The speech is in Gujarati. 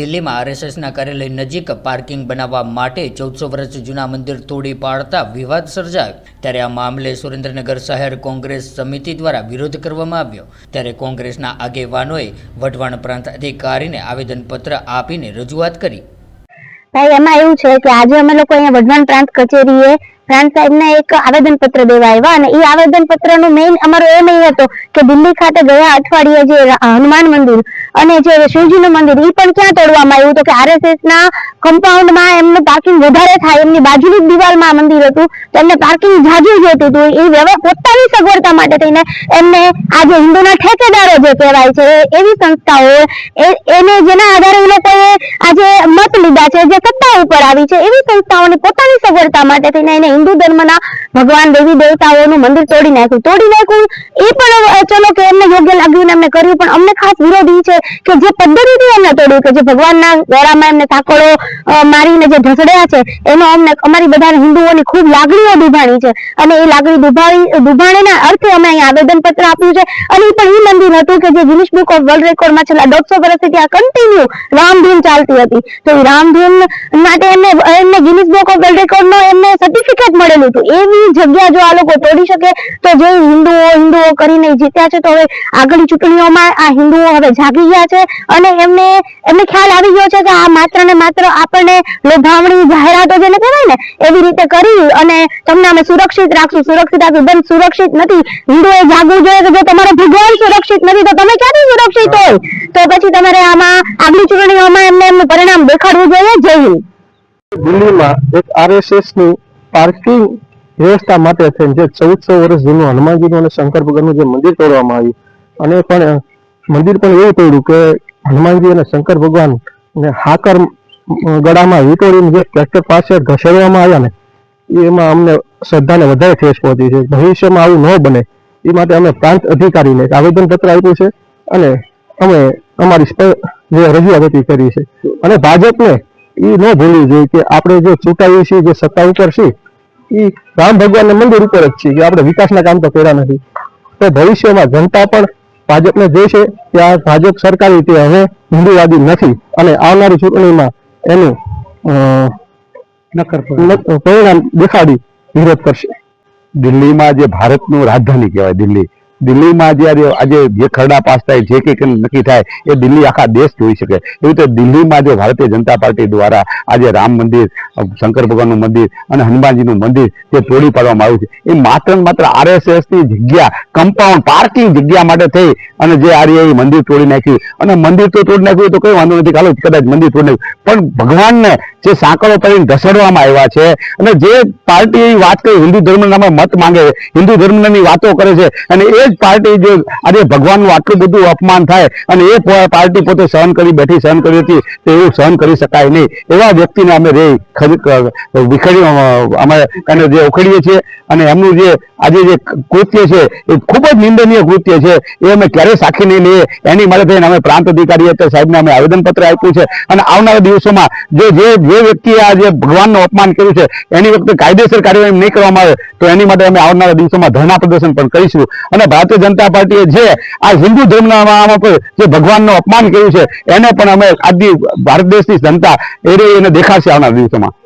દિલ્હીમાં આરએસએસના કાર્યાલય નજીક પાર્કિંગ બનાવવા માટે ચૌદસો વર્ષ જૂના મંદિર તોડી પાડતા વિવાદ સર્જાયો. ત્યારે આ મામલે સુરેન્દ્રનગર શહેર કોંગ્રેસ સમિતિ દ્વારા વિરોધ કરવામાં આવ્યો. ત્યારે કોંગ્રેસના આગેવાનોએ વઢવાણ પ્રાંત અધિકારીને આવેદનપત્ર આપીને રજૂઆત કરી. ભાઈ, એમાં એવું છે કે આજે અમે લોકો અહીંયા વઢવાણ પ્રાંત કચેરીએ પ્રાંત સાહેબને એક આવેદન પત્ર દેવા આવ્યા અને એ આવેદન પત્રનું મેઇન અમારો એ હતો કે દિલ્હી ખાતે ગયા અઠવાડિયે જે હનુમાન મંદિર અને જે શિવજીનું મંદિર એ પણ ક્યાં તોડવામાં આવ્યું તો કે આરએસએસ ના કમ્પાઉન્ડમાં એમનું પાર્કિંગ વધારે થાય, એમની બાજુની દિવાલમાં મંદિર હતું, તો એમને પાર્કિંગ જાજુ જોતું હતું. એ પોતાની સગવડતા માટે થઈને એમને આજે હિન્દુના ઠેકેદારો જે કહેવાય છે એવી સંસ્થાઓ એને જેના આધારે એ લોકોએ આજે મત લીધા છે, જે સત્તા ઉપર આવી છે, એવી સંસ્થાઓની પોતાની સગવડતા માટે થઈને એને હિન્દુ ધર્મના ભગવાન દેવી દેવતાઓનું મંદિર તોડી નાખ્યું. તોડી નાખ્યું એ પણ ચલો કે એમને યોગ્ય લાગ્યું એમને કર્યું, પણ અમને ખાસ વિરોધ છે કે જે પદ્ધતિથી એમને તોડ્યું કે જે ભગવાનના ગળામાં એમને તાકડો મારીને જે ઢસડ્યા છે, એનો અમને, અમારી બધા હિન્દુઓની ખૂબ લાગણીઓ દુભાણી છે. અને એ લાગણી દુભાણી દુભાણીના અર્થે અમે અહીં આવેદન પત્ર આપ્યું છે. અને એ પણ એ મંદિર હતું કે જે ગિનિસ બુક ઓફ વર્લ્ડ રેકોર્ડમાં છેલ્લા દોઢસો વર્ષથી ત્યાં કન્ટિન્યુ રામધૂન ચાલતી હતી. તો એ રામધૂન માટે એમને એમને ગિનિસ બુક ઓફ વર્લ્ડ રેકોર્ડનો એમને સર્ટિફિકેટ મળેલું હતું. એવી જગ્યા જો આ લોકો તોડી શકે, તો જે હિન્દુઓ હિન્દુઓ કરીને જીત્યા છે, તો હવે આગળની ચૂંટણીઓમાં આ હિન્દુઓ હવે જાગી ગયા છે અને એમને એમને ખ્યાલ આવી ગયો છે કે આ માત્ર ને માત્ર આપણને લોભાવણી જાહેરાતો જેને કહેવાય ને, એવી રીતે કરી અને તમને અમે સુરક્ષિત રાખશું. સુરક્ષિત રાખશું બેન સુરક્ષિત નથી. હિન્દુઓએ જાગવું જોઈએ કે જો તમારો ભગવાન સુરક્ષિત નથી, તો તમે ક્યાંથી સુરક્ષિત હોય? તો પછી તમારે આમાં આગલી ચૂંટણીઓમાં એમને એમનું પરિણામ દેખાડવું જોઈએ જય હિન્દ. દિલ્હીમાં એક આરએસએસની પાર્કિંગ વ્યવસ્થા માટે થઈને જે ચૌદસો વર્ષ જૂનું હનુમાનજીનું અને શંકર ભગવાનનું જે મંદિર તોડવામાં આવ્યું. અને પણ મંદિર પણ એવું તોડ્યું કે હનુમાનજી અને શંકર ભગવાન ને હાકર ગળામાં વીંટોળીને જે ટ્રેક્ટર પાસે ઘસેડવામાં આવ્યા ને, એમાં અમને શ્રદ્ધાને વધારે ઠેસ પહોંચી છે. ભવિષ્યમાં આવું ન બને. એ માટે અમે પ્રાંત અધિકારીને એક આવેદન પત્ર આપ્યું છે અને અમે અમારી જે રજૂઆત કરી છે. અને ભાજપને એ ન ભૂલવું જોઈએ કે આપણે જે ચૂંટાઈએ છીએ જે સત્તા ઉપર છીએ એ રામ ભગવાનના મંદિર ઉપર જ છીએ કે આપણે વિકાસના કામ તો કર્યા નથી. તો ભવિષ્યમાં જનતા પણ ભાજપને જોશે કે આ ભાજપ સરકાર રીતે હવે હિન્દુવાદી નથી અને આવનારી ચૂંટણીમાં એનું પરિણામ દેખાડી વિરોધ કરશે. દિલ્હીમાં જે ભારતનું રાજધાની કહેવાય દિલ્હી. દિલ્હીમાં જ્યારે આજે જે ખરડા પાસ થાય, જે કંઈક નક્કી થાય, એ દિલ્હી આખા દેશ જોઈ શકે. એવી રીતે દિલ્હીમાં જે ભારતીય જનતા પાર્ટી દ્વારા આજે રામ મંદિર, શંકર ભગવાનનું મંદિર અને હનુમાનજીનું મંદિર જે તોડી પાડવામાં આવ્યું છે. એ માત્ર માત્ર આરએસએસની જગ્યા કમ્પાઉન્ડ પાર્કિંગ જગ્યા માટે થઈ અને જે આર્ય મંદિર તોડી નાખ્યું. અને મંદિર તો તોડી નાખ્યું તો કઈ વાંધો નથી, કાલો કદાચ મંદિર તોડી નાખ્યું. પણ ભગવાનને જે સાંકળો કરીને ઘસડવામાં આવ્યા છે અને જે પાર્ટી વાત કરી, હિન્દુ ધર્મ નામે મત માંગે છે, હિન્દુ ધર્મની વાતો કરે છે અને એ જ પાર્ટી જો આજે ભગવાનનું આટલું બધું અપમાન થાય અને એ પાર્ટી પોતે સહન કરી બેઠી સહન કરી હતી તો એવું સહન કરી શકાય નહીં. એવા વ્યક્તિને અમે રે અ, અમે એને જે ઉખેડીએ છીએ અને એમનું જે આજે જે કૃત્ય છે એ ખૂબ જ નિંદનીય કૃત્ય છે. એ અમે ક્યારેય સાખી નહીં લઈએ. એની માટે થઈને અમે પ્રાંત અધિકારી હતા સાહેબને અમે આવેદનપત્ર આપ્યું છે. અને આવનારા દિવસોમાં જે જે જે વ્યક્તિએ આ જે ભગવાનનું અપમાન કર્યું છે એની વખતે કાયદેસર કાર્યવાહી નહીં કરવામાં આવે તો એની માટે અમે આવનારા દિવસોમાં ધરણા પ્રદર્શન પણ કરીશું. અને ભારતીય જનતા પાર્ટીએ જે આ હિન્દુ ધર્મના જે ભગવાનનું અપમાન કર્યું છે, એને પણ અમે આજની ભારત દેશની જનતા એ એને દેખાશે આવનાર દિવસોમાં.